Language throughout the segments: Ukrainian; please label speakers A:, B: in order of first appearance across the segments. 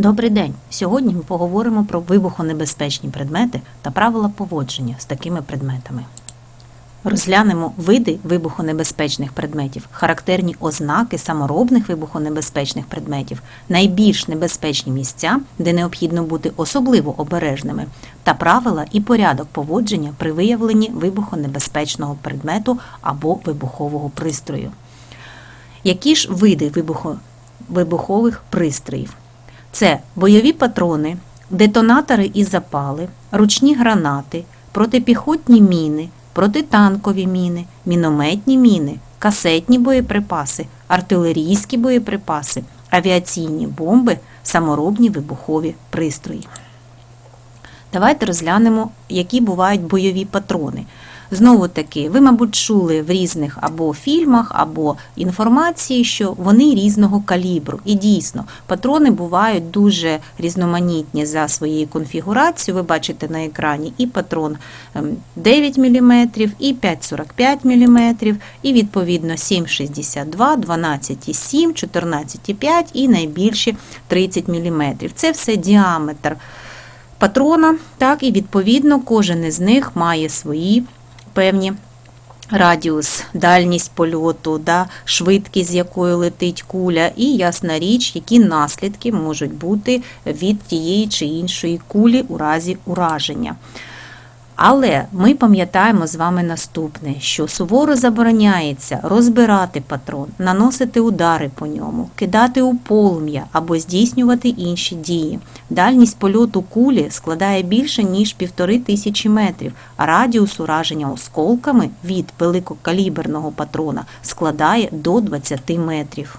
A: Добрий день! Сьогодні ми поговоримо про вибухонебезпечні предмети та правила поводження з такими предметами. Розглянемо види вибухонебезпечних предметів, характерні ознаки саморобних вибухонебезпечних предметів, найбільш небезпечні місця, де необхідно бути особливо обережними, та правила і порядок поводження при виявленні вибухонебезпечного предмету або вибухового пристрою. Які ж види вибухо- вибухових пристроїв? Це бойові патрони, детонатори і запали, ручні гранати, протипіхотні міни, протитанкові міни, мінометні міни, касетні боєприпаси, артилерійські боєприпаси, авіаційні бомби, саморобні вибухові пристрої. Давайте розглянемо, які бувають бойові патрони. Знову таки, ви, мабуть, чули в різних або фільмах, або інформації, що вони різного калібру. І дійсно, патрони бувають дуже різноманітні за своєю конфігурацією. Ви бачите на екрані і патрон ем, 9 мм, і 5,45 мм, і відповідно 7,62, 12,7, 14,5 і найбільші 30 мм. Це все діаметр патрона, так і відповідно кожен із них має свої певні радіус, дальність польоту, да, швидкість, з якою летить куля, і ясна річ, які наслідки можуть бути від тієї чи іншої кулі у разі ураження. Але ми пам'ятаємо з вами наступне, що суворо забороняється розбирати патрон, наносити удари по ньому, кидати у полум'я або здійснювати інші дії. Дальність польоту кулі складає більше ніж півтори тисячі метрів, а радіус ураження осколками від великокаліберного патрона складає до 20 метрів.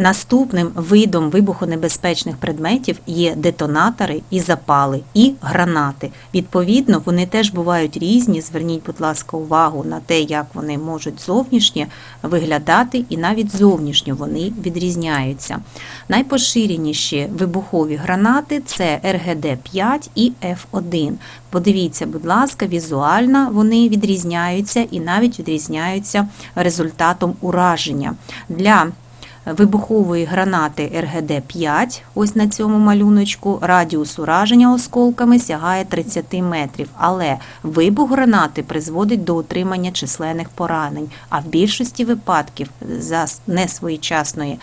A: Наступним видом вибухонебезпечних предметів є детонатори і запали, і гранати. Відповідно, вони теж бувають різні. Зверніть, будь ласка, увагу на те, як вони можуть зовнішнє виглядати, і навіть зовнішньо вони відрізняються. Найпоширеніші вибухові гранати це РГД-5 і Ф1. Подивіться, будь ласка, візуально вони відрізняються і навіть відрізняються результатом ураження. Для вибухової гранати РГД-5, ось на цьому малюночку, радіус ураження осколками сягає 30 метрів, але вибух гранати призводить до отримання численних поранень, а в більшості випадків за несвоєчасної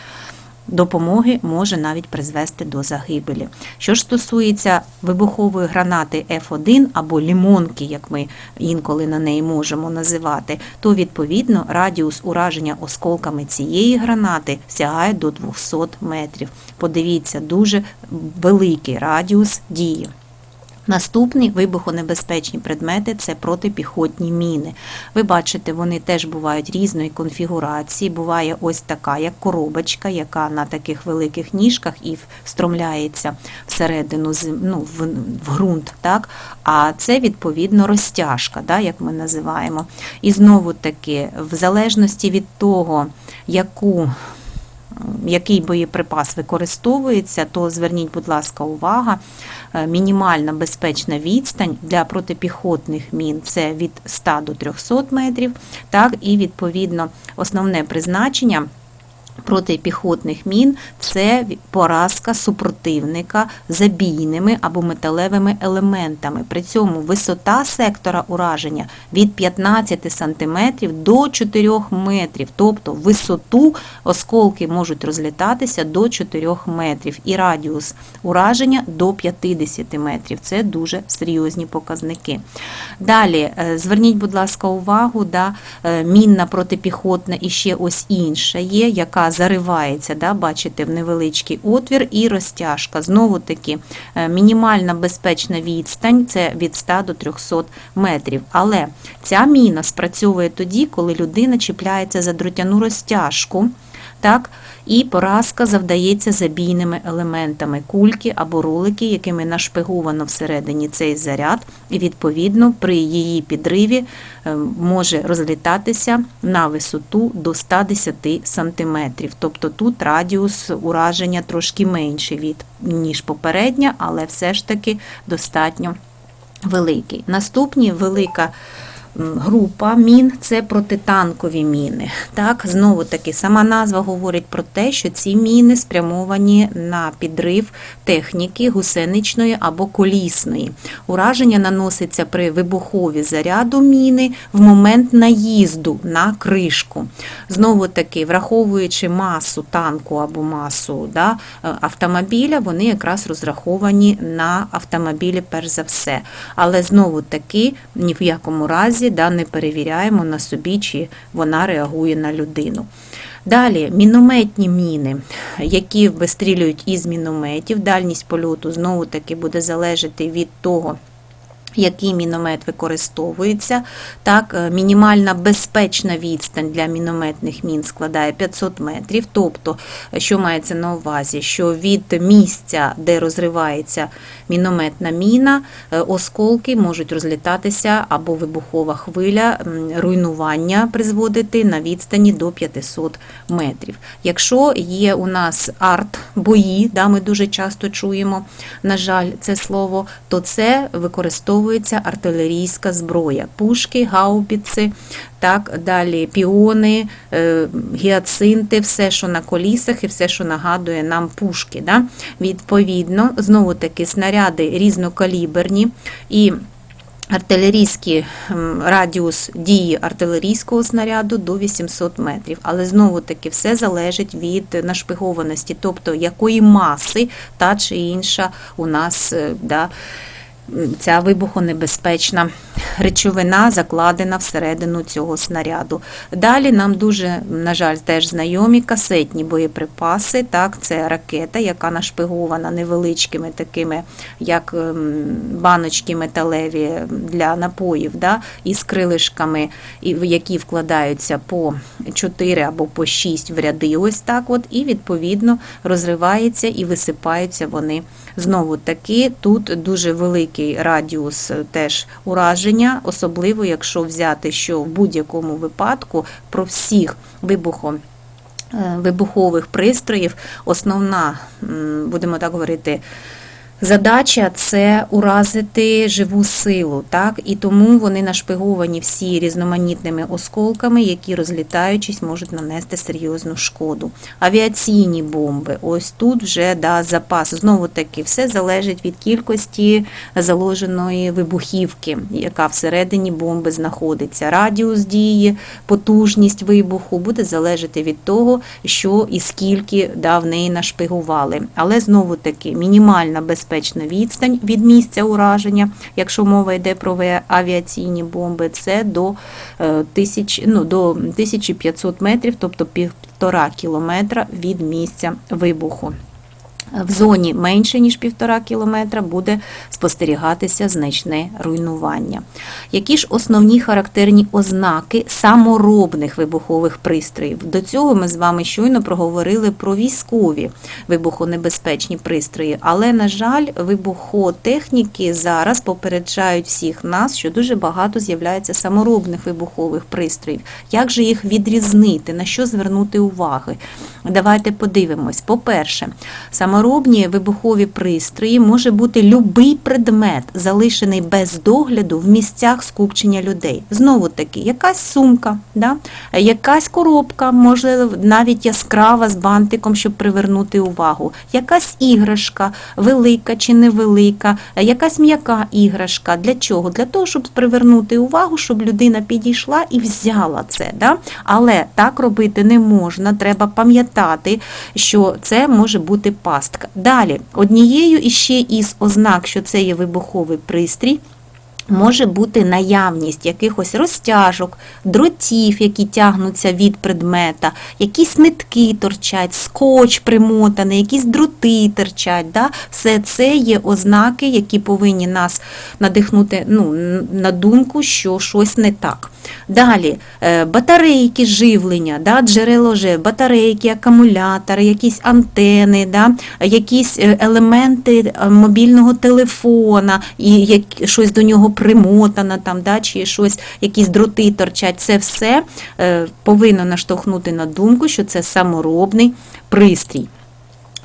A: допомоги може навіть призвести до загибелі. Що ж стосується вибухової гранати F1 або лімонки, як ми інколи на неї можемо називати, то відповідно радіус ураження осколками цієї гранати сягає до 200 метрів. Подивіться, дуже великий радіус дії. Наступні вибухонебезпечні предмети це протипіхотні міни. Ви бачите, вони теж бувають різної конфігурації. Буває ось така, як коробочка, яка на таких великих ніжках і встромляється всередину ну, в, в ґрунт. Так? А це відповідно розтяжка, да, як ми називаємо. І знову таки, в залежності від того, яку який боєприпас використовується, то зверніть, будь ласка, увага, е, мінімальна безпечна відстань для протипіхотних мін це від 100 до 300 метрів, так, і відповідно основне призначення. Протипіхотних мін це поразка супротивника забійними або металевими елементами. При цьому висота сектора ураження від 15 см до 4 метрів. Тобто висоту осколки можуть розлітатися до 4 метрів і радіус ураження до 50 метрів. Це дуже серйозні показники. Далі, е, зверніть, будь ласка, увагу, да, е, мінна протипіхотна і ще ось інша є, яка заривається, да, бачите, в невеличкий отвір і розтяжка. Знову таки, е, мінімальна безпечна відстань це від 100 до 300 метрів. Але ця міна спрацьовує тоді, коли людина чіпляється за дротяну розтяжку. Так, і поразка завдається забійними елементами кульки або ролики, якими нашпиговано всередині цей заряд, і відповідно при її підриві е, може розлітатися на висоту до 110 см. Тобто тут радіус ураження трошки менший від ніж попередня, але все ж таки достатньо великий. Наступні велика група мін це протитанкові міни. Так, знову таки, сама назва говорить про те, що ці міни спрямовані на підрив техніки гусеничної або колісної. Ураження наноситься при вибухові заряду міни в момент наїзду на кришку. Знову таки, враховуючи масу танку або масу да, е, автомобіля, вони якраз розраховані на автомобілі перш за все. Але знову таки ні в якому разі да, не перевіряємо на собі, чи вона реагує на людину. Далі мінометні міни, які вистрілюють із мінометів. Дальність польоту знову таки буде залежати від того. Який міномет використовується. Так, е, мінімальна безпечна відстань для мінометних мін складає 500 метрів. Тобто, е, що мається на увазі, що від місця, де розривається мінометна міна, е, осколки можуть розлітатися або вибухова хвиля, руйнування призводити на відстані до 500 метрів. Якщо є у нас арт-бої, да, ми дуже часто чуємо, на жаль, це слово, то це використовується артилерійська зброя, пушки, гаубіци, так далі піони, е, гіацинти, все, що на колісах і все, що нагадує нам пушки. Да? Відповідно, знову таки снаряди різнокаліберні і. Артилерійський радіус дії артилерійського снаряду до 800 метрів. Але знову таки все залежить від нашпигованості, тобто якої маси та чи інша у нас е, да, ця вибухонебезпечна речовина закладена всередину цього снаряду. Далі нам дуже, на жаль, теж знайомі касетні боєприпаси. Так, це ракета, яка нашпигована невеличкими такими, як ем, баночки металеві для напоїв, да, із крилишками, які вкладаються по 4 або по 6 в ряди, ось так от, і відповідно розривається і висипаються вони знову таки. Тут дуже великий радіус е, теж ураження, особливо якщо взяти, що в будь-якому випадку про всіх вибухом. е, Вибухових пристроїв основна, будемо так говорити, Задача це уразити живу силу, так і тому вони нашпиговані всі різноманітними осколками, які розлітаючись можуть нанести серйозну шкоду. Авіаційні бомби, ось тут вже да, запас. Знову таки, все залежить від кількості заложеної вибухівки, яка всередині бомби знаходиться. Радіус дії, потужність вибуху буде залежати від того, що і скільки да, в неї нашпигували. Але знову таки мінімальна безпечна відстань від місця ураження, якщо мова йде про авіаційні бомби, це до, е, тисяч, ну, до 1500 метрів, тобто півтора кілометра від місця вибуху. В зоні менше ніж півтора кілометра буде спостерігатися значне руйнування. Які ж основні характерні ознаки саморобних вибухових пристроїв? До цього ми з вами щойно проговорили про військові вибухонебезпечні пристрої, але, на жаль, вибухотехніки зараз попереджають всіх нас, що дуже багато з'являється саморобних вибухових пристроїв. Як же їх відрізнити? На що звернути уваги? Давайте подивимось. По-перше, саморобні вибухові пристрої може бути любий предмет, залишений без догляду в місцях скупчення людей. Знову таки, якась сумка, да? якась коробка, може навіть яскрава з бантиком, щоб привернути увагу, якась іграшка, велика чи невелика, якась м'яка іграшка. Для чого? Для того, щоб привернути увагу, щоб людина підійшла і взяла це. Да? Але так робити не можна, треба пам'ятати, що це може бути пастка. Далі, однією іще із ознак, що це є вибуховий пристрій. Може бути наявність якихось розтяжок, дротів, які тягнуться від предмета, якісь нитки торчать, скотч примотаний, якісь дроти торчать. Да? Все це є ознаки, які повинні нас надихнути ну, на думку, що щось не так. Далі е, батарейки живлення, да, джерело жив, батарейки, акумулятори, якісь антени, да, якісь е, елементи е, мобільного телефона, і як, щось до нього примотано, там, да, чи щось, якісь дроти торчать. Це все повинно наштовхнути на думку, що це саморобний пристрій.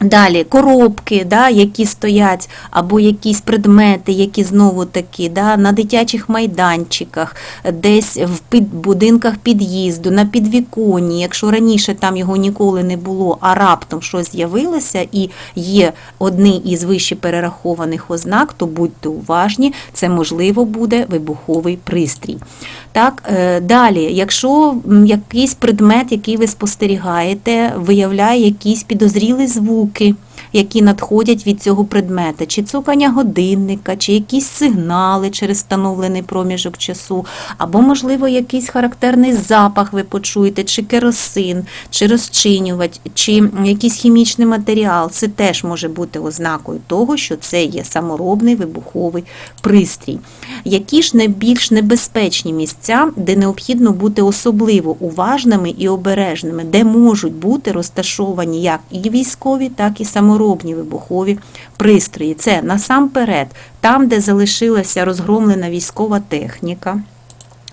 A: Далі коробки, да, які стоять, або якісь предмети, які знову таки да, на дитячих майданчиках, десь в під, будинках під'їзду, на підвіконні. Якщо раніше там його ніколи не було, а раптом щось з'явилося і є одні із вище перерахованих ознак, то будьте уважні, це можливо буде вибуховий пристрій. Так, е, далі, якщо якийсь предмет, який ви спостерігаєте, виявляє якісь підозрілі звуки, Які надходять від цього предмета, чи цокання годинника, чи якісь сигнали через встановлений проміжок часу, або, можливо, якийсь характерний запах ви почуєте, чи керосин, чи розчинювач, чи якийсь хімічний матеріал, це теж може бути ознакою того, що це є саморобний вибуховий пристрій. Які ж найбільш небезпечні місця, де необхідно бути особливо уважними і обережними, де можуть бути розташовані як і військові, так і саморобні вибухові пристрої. Це насамперед там, де залишилася розгромлена військова техніка.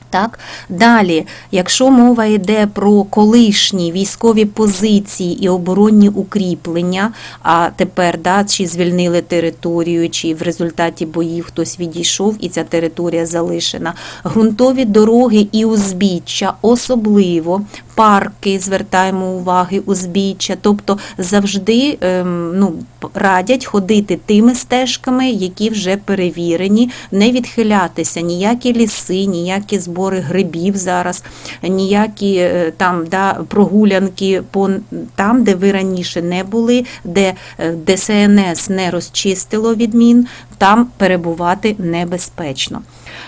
A: Так, далі, якщо мова йде про колишні військові позиції і оборонні укріплення, а тепер да, чи звільнили територію, чи в результаті боїв хтось відійшов і ця територія залишена, ґрунтові дороги і узбіччя, особливо парки, звертаємо уваги, узбіччя, тобто завжди ем, ну, радять ходити тими стежками, які вже перевірені, не відхилятися, ніякі ліси, ніякі збори грибів зараз, ніякі е, там да, прогулянки по там, де ви раніше не були, де е, ДСНС не розчистило відмін, там перебувати небезпечно.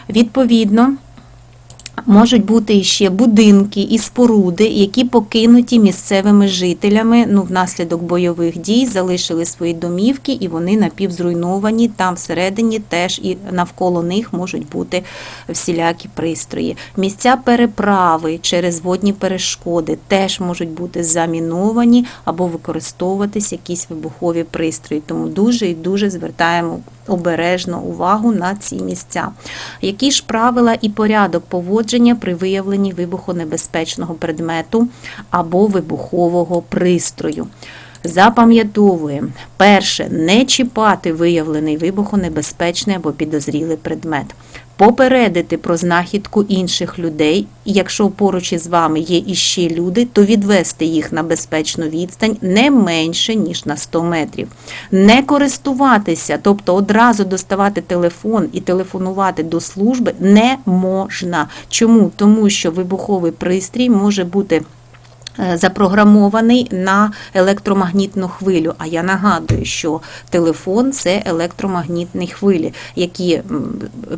A: Відповідно. Можуть бути ще будинки і споруди, які покинуті місцевими жителями. Ну, внаслідок бойових дій залишили свої домівки, і вони напівзруйновані. Там всередині теж і навколо них можуть бути всілякі пристрої. Місця переправи через водні перешкоди теж можуть бути заміновані або використовуватись якісь вибухові пристрої. Тому дуже і дуже звертаємо обережно увагу на ці місця. Які ж правила і порядок поводження при виявленні вибухонебезпечного предмету або вибухового пристрою? Запам'ятовуємо, перше, не чіпати виявлений вибухонебезпечний або підозрілий предмет. Попередити про знахідку інших людей, і якщо поруч із вами є іще люди, то відвести їх на безпечну відстань не менше, ніж на 100 метрів. Не користуватися, тобто одразу доставати телефон і телефонувати до служби не можна. Чому? Тому що вибуховий пристрій може бути запрограмований на електромагнітну хвилю. А я нагадую, що телефон це електромагнітні хвилі, які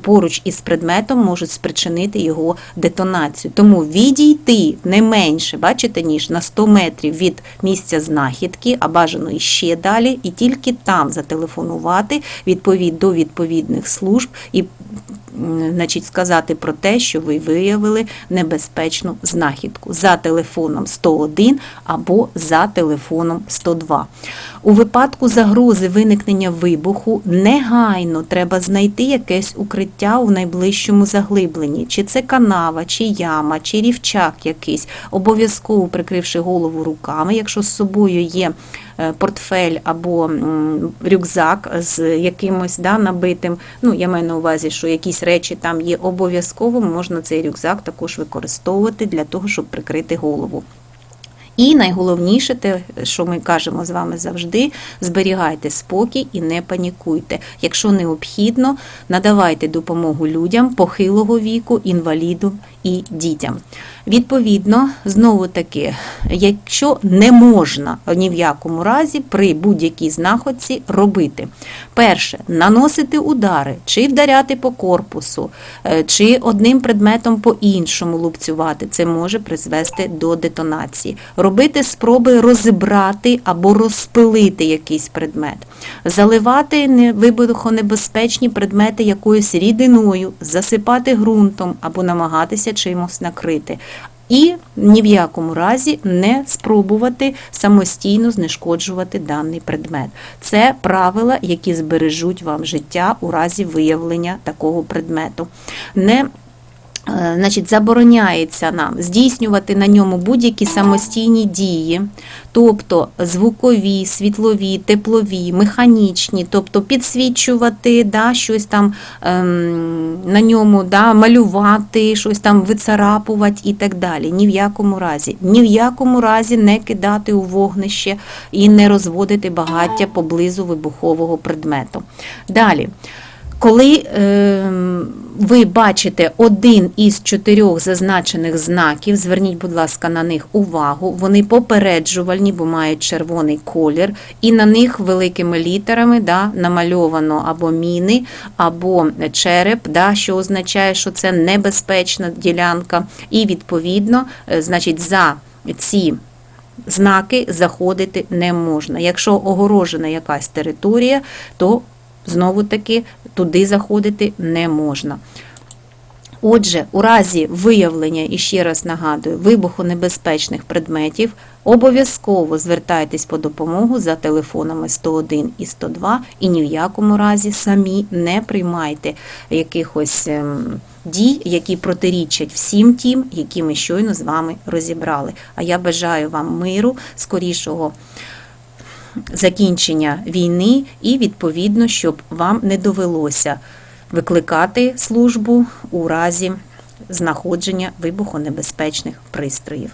A: поруч із предметом можуть спричинити його детонацію. Тому відійти не менше, бачите, ніж на 100 метрів від місця знахідки, а бажано іще далі, і тільки там зателефонувати відповідь до відповідних служб і значить, сказати про те, що ви виявили небезпечну знахідку за телефоном 101 або за телефоном 102. У випадку загрози виникнення вибуху негайно треба знайти якесь укриття у найближчому заглибленні. Чи це канава, чи яма, чи рівчак якийсь, обов'язково прикривши голову руками, якщо з собою є е, портфель або рюкзак з якимось да, набитим. Ну, я маю на увазі, що якісь речі там є обов'язково, можна цей рюкзак також використовувати для того, щоб прикрити голову. І найголовніше, те, що ми кажемо з вами завжди, зберігайте спокій і не панікуйте. Якщо необхідно, надавайте допомогу людям похилого віку, інвалідам і дітям. Відповідно, знову таки, якщо не можна ні в якому разі при будь-якій знаходці робити, перше, наносити удари, чи вдаряти по корпусу, е, чи одним предметом по іншому лупцювати, це може призвести до детонації. Робити спроби розібрати або розпилити якийсь предмет, заливати вибухонебезпечні предмети якоюсь рідиною, засипати ґрунтом або намагатися чимось накрити. І ні в якому разі не спробувати самостійно знешкоджувати даний предмет. Це правила, які збережуть вам життя у разі виявлення такого предмету. Не Значить, забороняється нам здійснювати на ньому будь-які самостійні дії, тобто звукові, світлові, теплові, механічні, тобто підсвічувати, да, щось там ем, на ньому да, малювати, щось там вицарапувати і так далі. Ні в якому разі. Ні в якому разі не кидати у вогнище і не розводити багаття поблизу вибухового предмету. Далі. Коли е, ви бачите один із чотирьох зазначених знаків, зверніть, будь ласка, на них увагу. Вони попереджувальні, бо мають червоний колір, і на них великими літерами да, намальовано або міни, або череп, да, що означає, що це небезпечна ділянка. І відповідно, е, значить, за ці знаки заходити не можна. Якщо огорожена якась територія, то знову таки туди заходити не можна. Отже, у разі виявлення, і ще раз нагадую, вибухонебезпечних предметів обов'язково звертайтесь по допомогу за телефонами 101 і 102 і ні в якому разі самі не приймайте якихось ем, дій, які протирічать всім тим, які ми щойно з вами розібрали. А я бажаю вам миру, скорішого закінчення війни і відповідно, щоб вам не довелося викликати службу у разі знаходження вибухонебезпечних пристроїв.